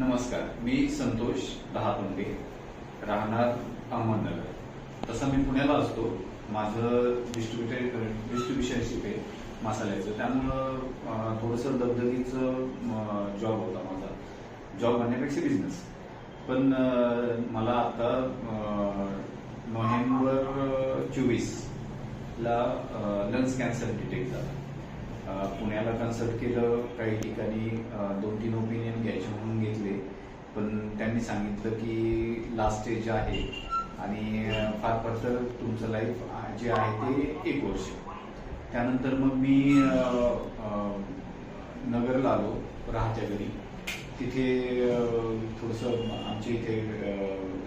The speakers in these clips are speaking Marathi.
नमस्कार मी संतोष दहापंडे राहणार अहमदनगर. तसं मी पुण्याला असतो. माझं डिस्ट्रीब्युटर डिस्ट्रीब्युशनशिप आहे मसाल्याचं. त्यामुळं अं, थोडंसं दगदगीचं जॉब होता माझा. जॉब म्हणण्यापेक्षा बिझनेस पण मला आता नोव्हेंबर चोवीसला लंग्स कॅन्सर डिटेक्ट झाला. पुण्याला कन्सल्ट केलं काही ठिकाणी दोन तीन ओपिनियन घ्यायचे म्हणून घेतले. पण त्यांनी सांगितलं की लास्ट स्टेज आहे आणि फार फार तर तुमचं लाईफ जे आहे ते एक वर्ष. त्यानंतर मग मी नगरला आलो राहाच्या घरी. तिथे थोडंसं आमच्या इथे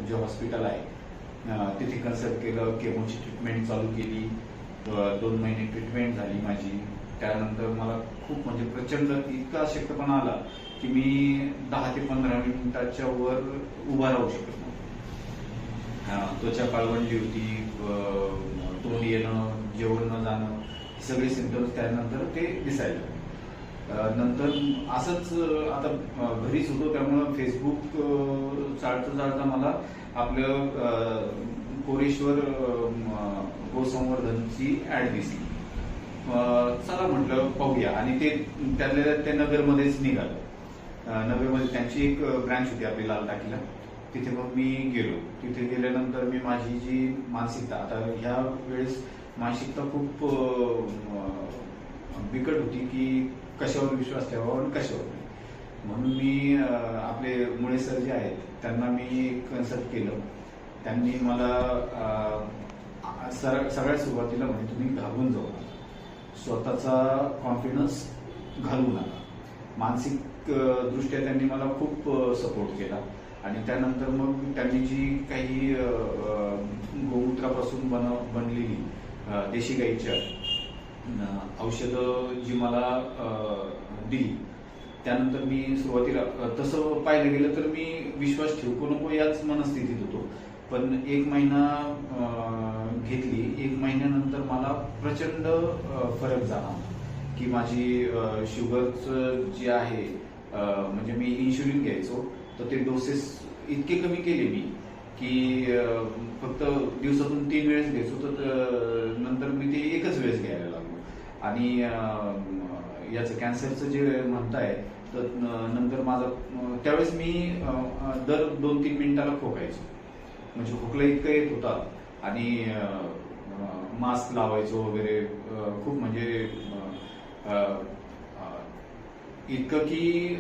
जे हॉस्पिटल आहे तिथे कन्सल्ट केलं केमोची ट्रीटमेंट चालू केली. दोन महिने ट्रीटमेंट झाली माझी. त्यानंतर मला खूप म्हणजे प्रचंड इतका अशक्तपणा आला की मी दहा ते पंधरा मिनिटाच्या वर उभा राहू शकत नव्हतो. त्वचा काळवंडली होती तोंड येणं जेवण न जाणं सगळे सिमटम्स त्यानंतर ते दिसायला नंतर असंच आता घरीच होतो त्यामुळं फेसबुक चालता चालता मला आपलं कोरेश्वर गोसंवर्धनची ऍड दिसली. चला म्हटलं पाहूया. आणि ते त्यातल्या ते नगरमध्येच निघालं. नगरमध्ये त्यांची एक ब्रँच होती आपली लाल टाकीला. तिथे मग मी गेलो. तिथे गेल्यानंतर मी माझी जी मानसिकता आता ह्या वेळेस मानसिकता खूप बिकट होती की कशावर विश्वास ठेवावा आणि कशावर नाही. म्हणून मी आपले मुळे सर जे आहेत त्यांना मी कन्सल्ट केलं. त्यांनी मला सर सगळ्यात सुरुवातीला म्हणजे तुम्ही घाबरून जाऊ स्वतःचा कॉन्फिडन्स घालवू नका. मानसिक दृष्ट्या त्यांनी मला खूप सपोर्ट केला. आणि त्यानंतर मग त्यांनी जी काही गोमूत्रापासून बन बनलेली देशी गाईच्या औषधं जी मला दिली त्यानंतर मी सुरुवातीला तसं पाहायला गेलं तर मी विश्वास ठेवू नको याच मनस्थितीत होतो. पण एक महिना घेतली एक महिन्यानंतर मला प्रचंड फरक जाणवला की माझी शुगरचं जे आहे म्हणजे मी इन्शुलिन घ्यायचो तर ते डोसेस इतके कमी केले मी की फक्त दिवसातून तीन वेळेस घ्यायचो तर नंतर मी ते एकच वेळेस घ्यायला लागलो. आणि याचं कॅन्सरचं जे म्हणताय तर नंतर माझा त्यावेळेस मी दर दोन तीन मिनिटाला खोकायचो. म्हणजे खोकला इतकं येत होता आणि मास्क लावायचो वगैरे खूप म्हणजे इतकं की